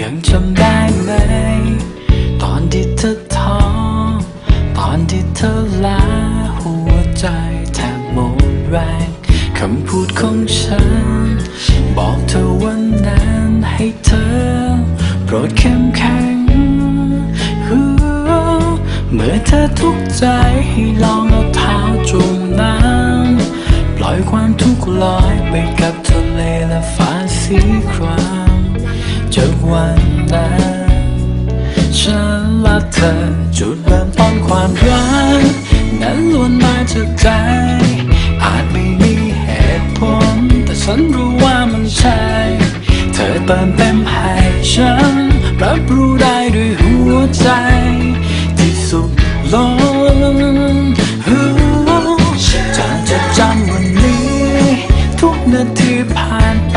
ยังจำได้ไหม ตอนที่เธอท้อตอนที่เธอลาหัวใจแทบหมดแรงคำพูดของฉัน บอกเธอวันนั้นให้เธอ โปรดเข้มแข็ง เมื่อเธอทุกข์ใจให้ลองเอาเท้าจุ่มน้ำปล่อยความทุกข์ลอยไปกับทะเลและฟ้าสีคราม จากวันนั้นฉันและเธอจุดเริ่มต้นความรักนั้นล้วนมาจากใจ อาจไม่มีเหตุผล แต่ฉันรู้ว่ามันใช่ เธอเติมเต็มให้ฉัน รับรู้ได้ด้วยหัวใจ ที่สุขล้นจะจดจำวันนี้ ทุกนาทีผ่านไป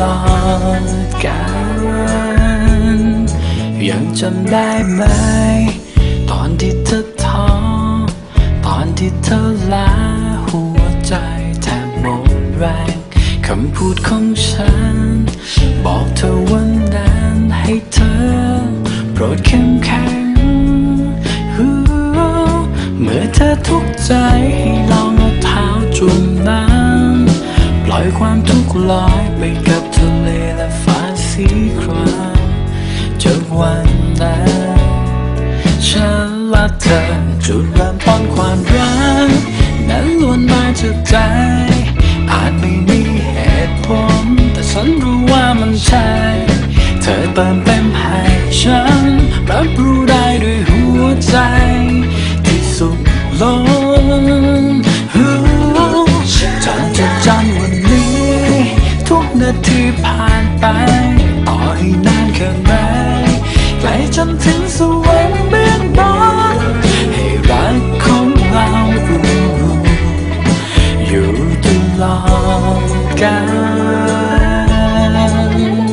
ลอดกาลยังจำได้ไหม ตอนที่เธอท้อตอนที่เธอลาหัวใจแทบหมดแรงคำพูดของฉัน บอกเธอวันนั้นให้เธอ โปรดเข้มแข็งเมื่อเธอทุกข์ใจให้ลองเอาเท้าจุ่มน้ำ อยความทุกข์ลอยไปกับทะเลและฟ้าสีครามจากวันนั้นฉันและเธอจุดเริ่มต้นความรักนั้นล้วนมาจากใจ อาจไม่มีเหตุผล แต่ฉันรู้ว่ามันใช่ เธอเติมเต็มให้ฉัน รับรู้ได้ด้วยหัวใจ ที่สุขล้น นาทีผ่านไป ต่อให้นานแค่ไหนไกลจนถึงสวรรค์เบื้องบนให้รักของเราอยู่ตลอดกาล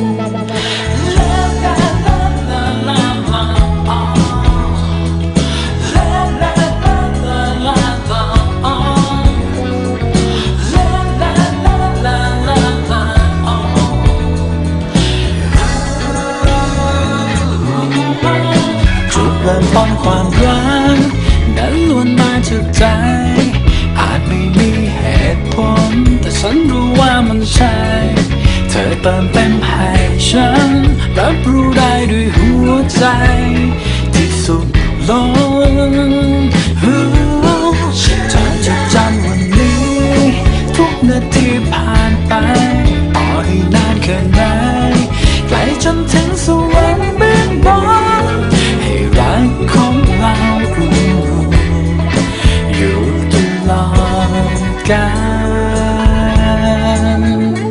เติมเต็มให้ฉัน รับรู้ได้ด้วยหัวใจ ที่สุขล้นฮู้จะจดจำวันนี้ ทุกนาทีผ่านไปต่อให้นานแค่ไหนไกลจนถึงสวรรค์เบื้องบนให้รักของเราอยู่ตลอดกาล